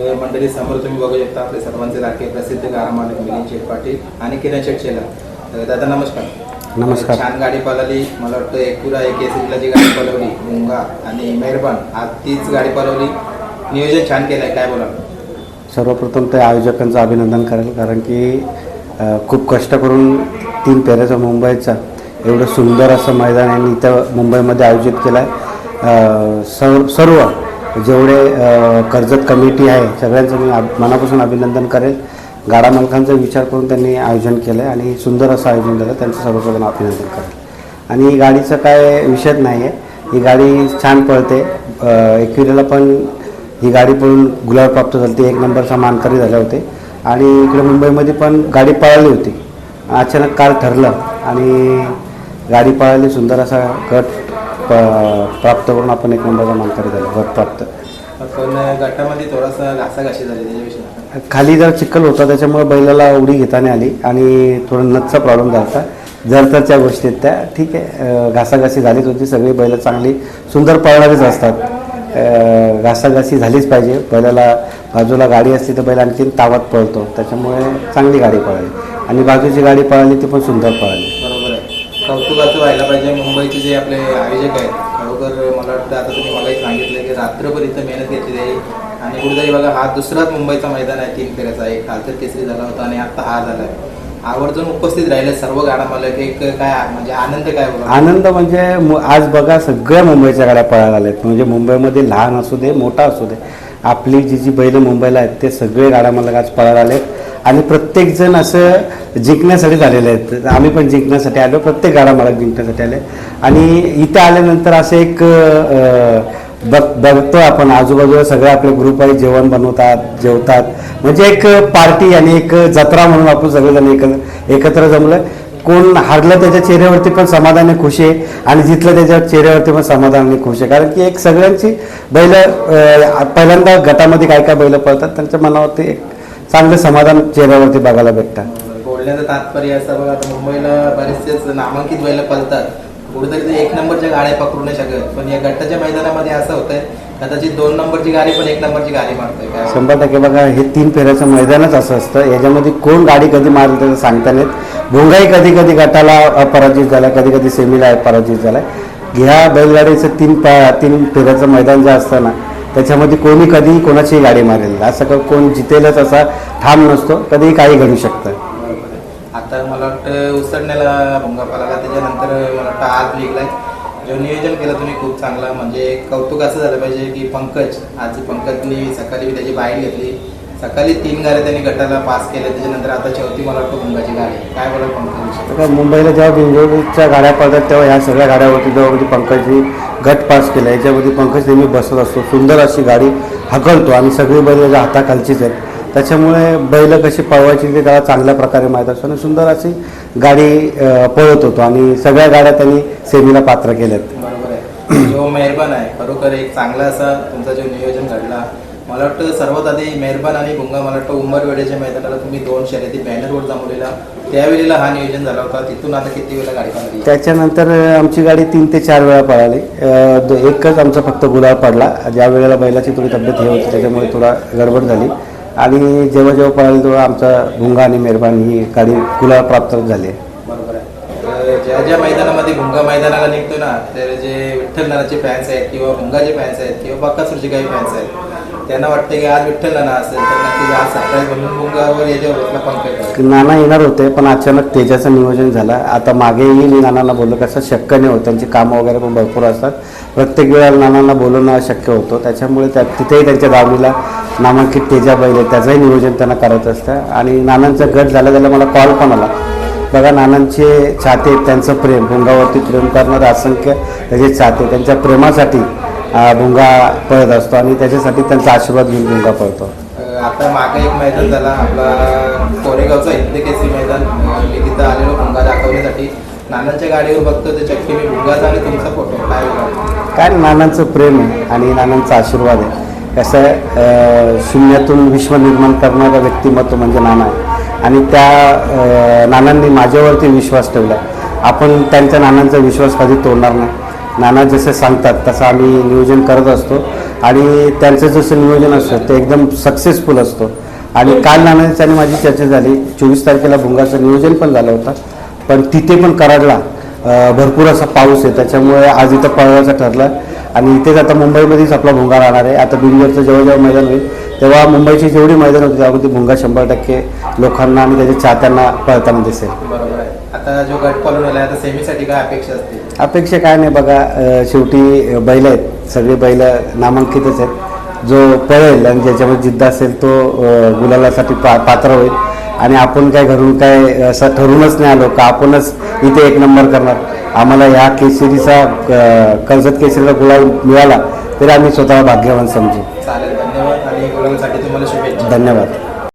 मंडळी समोर तुम्ही बघू शकता आपले सर्वांचे लाडके प्रसिद्ध गारा मालक मिलिंद शेठ पाटील आणि किरण शेठ शेला अ, दादा नमस्कार. नमस्कार. छान गाडी पळाली मला वाटतं एकुरा एक एसीला जी गाडी पळवली मुंगा आणि मेहरबान आज तीच गाडी पळवली. नियोजन छान केलं आहे काय बोला सर्वप्रथम ते आयोजकांचं अभिनंदन करेल कारण की खूप कष्ट करून तीन पेऱ्याचा मुंबईचा एवढं सुंदर असं मैदान यांनी इथं मुंबईमध्ये आयोजित केलं आहे सर्व सर्व जेवढे कर्जत कमिटी आहे सगळ्यांचं मी मनापासून अभिनंदन करेल. गाडा मालकांचा विचार करून त्यांनी आयोजन केलं आहे आणि सुंदर असं आयोजन झालं त्यांचं सर्वप्रथम अभिनंदन करेल. आणि गाडीचं काय विषयच नाही आहे ही गाडी छान पळते. एकविरेला पण ही गाडी पळून गुलाब प्राप्त झाली. ती एक नंबरचा मानकरी झाले होते. आणि इकडे मुंबईमध्ये पण गाडी पळाली होती. अचानक काल ठरलं आणि गाडी पळाली सुंदर असा गट प- प्राप्त करून आपण एक नंबरचा मानकरी झालो गट प्राप्त. पण गटामध्ये थोडासा घासाघाशी झाली त्याच्याविषयी खाली जर चिखल होता त्याच्यामुळे बैलाला उडी घेता नाही आली आणि थोडं नथचा प्रॉब्लेम झाला होता जर तर त्या गोष्टी आहेत त्या ठीक आहे अं, घासाघासी झालीच होती. सगळी बैलं चांगली सुंदर पळणारीच असतात. अं, घासाघासी झालीच पाहिजे. बैलाला बाजूला गाडी असली तर बैल आणखीन तावात पळतो. त्याच्यामुळे चांगली गाडी पळाली. आणि बाजूची गाडी पळाली ती पण सुंदर पळाली. कौतुकाचं व्हायला पाहिजे. मुंबईचे जे आपले आयोजक आहेत खरोखर मला वाटतं आता तुम्ही मलाही सांगितलं की रात्रभर इथं मेहनत घेतली आहे आणि कुठेतरी बघा हा दुसराच मुंबईचा मैदान आहे तीन फेऱ्याचा. एक खालतर केसरी झाला होता आणि आता हा झाला आहे. आवर्जून उपस्थित राहिले. सर्व गाडा मालक एक काय म्हणजे आनंद काय आनंद म्हणजे मु- आज बघा सगळ्या मुंबईच्या गाड्या पळायला आल्यात म्हणजे मुंबईमध्ये लहान असू दे मोठा असू दे आपली जी जी बैल मुंबईला आहेत ते सगळे गाड्या मला आज पळायला आलेत आणि प्रत्येक जण असं जिंकण्यासाठी झालेले आहेत. आम्ही पण जिंकण्यासाठी आलो प्रत्येक गाडा मला जिंकण्यासाठी आले. आणि इथे आल्यानंतर असं एक आ, बघ बघतो आपण. आजूबाजूला सगळे आपले ग्रुप आहे जेवण बनवतात जेवतात. म्हणजे एक पार्टी आणि एक जत्रा म्हणून आपण सगळेजण एक एकत्र जमलं कोण हारलं त्याच्या चेहऱ्यावरती पण समाधान खुश आहे. आणि जिथलं त्याच्या चेहऱ्यावरती पण समाधानी खुश आहे. कारण की एक सगळ्यांची बैल पहिल्यांदा गटामध्ये काय काय बैल पळतात त्यांच्या मनावरती एक चांगलं समाधान चेहऱ्यावरती बघायला भेटतात बोलण्याचं तात्पर्य असं बघा मुंबईला बरेचसेच नामांकित बैल पळतात. कुठेतरी ते एक नंबरच्या गाड्या पकडू नाही शकत. पण या गटाच्या मैदानामध्ये असं होतंय कदाचित दोन नंबरची गाडी पण एक नंबरची गाडी मारतोय. शंभर टक्के बघा हे तीन फेऱ्याचं मैदानच असं असतं. याच्यामध्ये कोण गाडी कधी मारेल त्याचं सांगता नाहीत. येत. भोंगाई कधी कधी गटाला अपराजित झाला कधी कधी सेमीला पराजित झाला ह्या बैलगाडीचं तीन पा तीन फेऱ्याचं मैदान जे असतं ना त्याच्यामध्ये कोणी कधी कोणाची गाडी मारेल. असं का कोण जितेलच असा ठाम नसतो. कधीही काही घडू शकतं. आता मला वाटतं उसडण्याला भोंगा पळाला त्याच्यानंतर मला वाटतं आज लिगलाय जो नियोजन केलं तुम्ही खूप चांगला. म्हणजे कौतुक असं झालं पाहिजे की पंकज आज पंकजनी सकाळी मी त्याची बाहेर घेतली. सकाळी तीन गाड्या त्यांनी गटाला पास केल्या. त्याच्यानंतर आता चौथी मला वाटतं भोंगाची गाडी काय बोला पंकज? मुंबईला जेव्हा बिंजोडच्या गाड्या पडतात तेव्हा ह्या सगळ्या गाड्यावरती जेव्हा कधी पंकजनी गट पास केला याच्यामध्ये पंकज नेहमी बसत असतो. सुंदर अशी गाडी हकलतो आणि सगळी बैल त्याच्या हाताखालचीच आहेत. त्याच्यामुळे बैल कशी पळवायची ते त्याला चांगल्या प्रकारे माहीत असतो. आणि सुंदर अशी गाडी पळत होतो. आणि सगळ्या गाड्या त्यांनी सेमीला पात्र केल्यात. बरोबर आहे. जो मेहरबान आहे खरोखर एक चांगला असा तुमचा जो नियोजन घडला. मला वाटतं सर्वात आधी मेहरबान आणि भुंगा मला वाटतं उंबरवेड्याच्या मैदानाला तुम्ही दोन शर्यती बॅनरवर जमवलेला. त्यावेळेला हा नियोजन झाला होता. तिथून आता किती वेळा गाडी पाहिली त्याच्यानंतर आमची गाडी तीन ते चार वेळा पळाली. एकच आमचा फक्त गुलाब पडला. ज्या वेळेला बैलाची थोडी तब्येत हे होती त्याच्यामुळे थोडा गडबड झाली. आणि जेव्हा जेव्हा पळाल तेव्हा आमचा भुंगा आणि मेहरबान ही गाडी गुलाब प्राप्त झाली. बरोबर आहे. तर ज्या ज्या मैदानामध्ये भुंगा मैदानाला निघतो ना तर जे विठ्ठल नानाचे फॅन्स आहेत किंवा भुंगाचे फॅन्स आहेत किंवा बक्कासूरचे काही फॅन्स आहेत त्यांना वाटतं की आज विठ्ठल नाना असेल तर नक्कीच आज सरप्राईज म्हणून याच्यावर पंकज. नाना येणार होते पण अचानक तेजाचं नियोजन झालं. आता मागेही मी नानांना बोललो कसं शक्य नाही होत त्यांची कामं वगैरे पण भरपूर असतात. प्रत्येक वेळेला नानांना बोलवणं शक्य होतं. त्याच्यामुळे त्या तिथेही त्यांच्या दावणीला नामांकित तेजा बैल त्याचंही नियोजन त्यांना करायचं असतं. आणि नानांचा गट झाला त्याला मला कॉल पण आला. बघा नानांचे चाहते त्यांचं प्रेम. भुंगावरती प्रेम करणारे असंख्य त्याचे चाहते त्यांच्या प्रेमासाठी भुंगा पळत असतो आणि त्याच्यासाठी त्यांचा आशीर्वाद घेऊन भुंगा पळतो. आता मागे एक मैदान झाला आपला कोरेगावचा हिंद केसरी मैदान. मी तिथं आलेलो भुंगा दाखवण्यासाठी. नानांच्या गाडीवर बघतो ते चक्की मी भुंगाचा आणि तुमचा फोटो काय? काय नानांचं प्रेम आहे आणि नानांचा आशीर्वाद आहे. कसं आहे शून्यातून विश्व निर्माण करणारं व्यक्तिमत्व म्हणजे नाना आहे. आणि त्या नानांनी माझ्यावरती विश्वास ठेवला. आपण त्यांच्या नानांचा विश्वास कधी तोडणार नाही. नाना जसे सांगतात तसं आम्ही नियोजन करत असतो. आणि त्यांचं जसं नियोजन असतं ते एकदम सक्सेसफुल असतो. आणि काल नानाची आणि माझी चर्चा झाली चोवीस तारखेला भुंगाचं नियोजन पण झालं होतं. पण तिथे पण कराडला भरपूर असा पाऊस आहे त्याच्यामुळे आज इथं पळवायचं ठरलं. आणि इथेच आता मुंबईमध्येच आपला भुंगा राहणार आहे. आता बिंगरचं जेव्हा जेव्हा मैदान होईल तेव्हा मुंबईची जेवढी मैदान होती त्यामध्ये भुंगा शंभर टक्के लोकांना आणि त्याच्या चाहत्यांना पळताना दिसेल. आता जो गट आला आता सेमीसाठी काय अपेक्षा असते? अपेक्षा काय नाही बघा शेवटी बैल आहेत सगळे बैल नामांकितच आहेत. जो पळेल आणि ज्याच्यामध्ये जिद्द असेल तो गुलालासाठी पा पात्र होईल. आणि आपण काय घरून काय असं ठरूनच नाही आलो का आपणच इथे एक नंबर करणार. आम्हाला ह्या केसरीचा कर्जत केसरीचा गुलाल मिळाला तरी आम्ही स्वतःला भाग्यवान समजू. चालेल धन्यवाद आणि गुलालासाठी तुम्हाला शुभेच्छा. धन्यवाद.